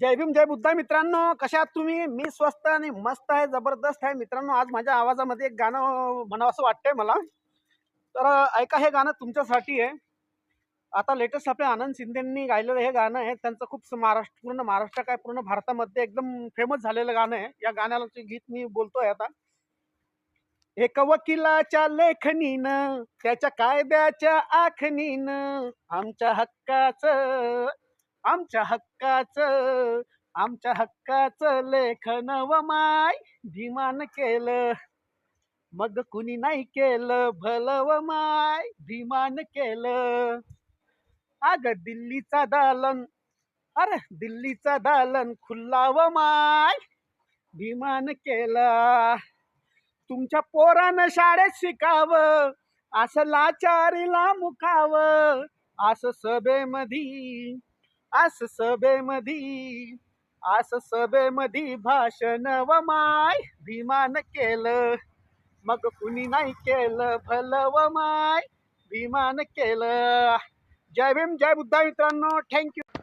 जय भीम जय बुद्धा मित्रांनो. कशा आहात तुम्ही? मी स्वस्त आणि मस्त आहे जबरदस्त आहे. मित्रांनो आज माझ्या आवाजामध्ये एक गाणं म्हणावं असं वाटतंय मला. तर ऐका हे गाणं तुमच्यासाठी आहे. आता लेटेस्ट आपल्या आनंद शिंदेंनी गायलेलं हे गाणं आहे. त्यांचं खूप महाराष्ट्र पूर्ण महाराष्ट्र काय पूर्ण भारतामध्ये एकदम फेमस झालेलं गाणं आहे. या गाण्याला गीत मी बोलतोय आता. एक वकिलाच्या लेखनीनं त्याच्या कायद्याच्या आखणीनं आमच्या हक्काचं आमच्या हक्काचं आमच्या हक्काचं लेखन व माय भीमान केलं. मग कुणी नाही केलं भलं व माय भीमान केलं. अग दिल्लीचा दालन अरे दिल्लीचा दालन खुल्ला व माय भीमान केला. तुमच्या पोरानं शाळेत शिकावं असं लाचारीला मुकावं असं सभेमधी असं सभेमधी असं सभेमधी भाषण व माय भीमान केलं. मग कुणी नाही केलं भल व माय भीमान केलं. जय भीम जय बुद्धा मित्रांनो. थँक्यू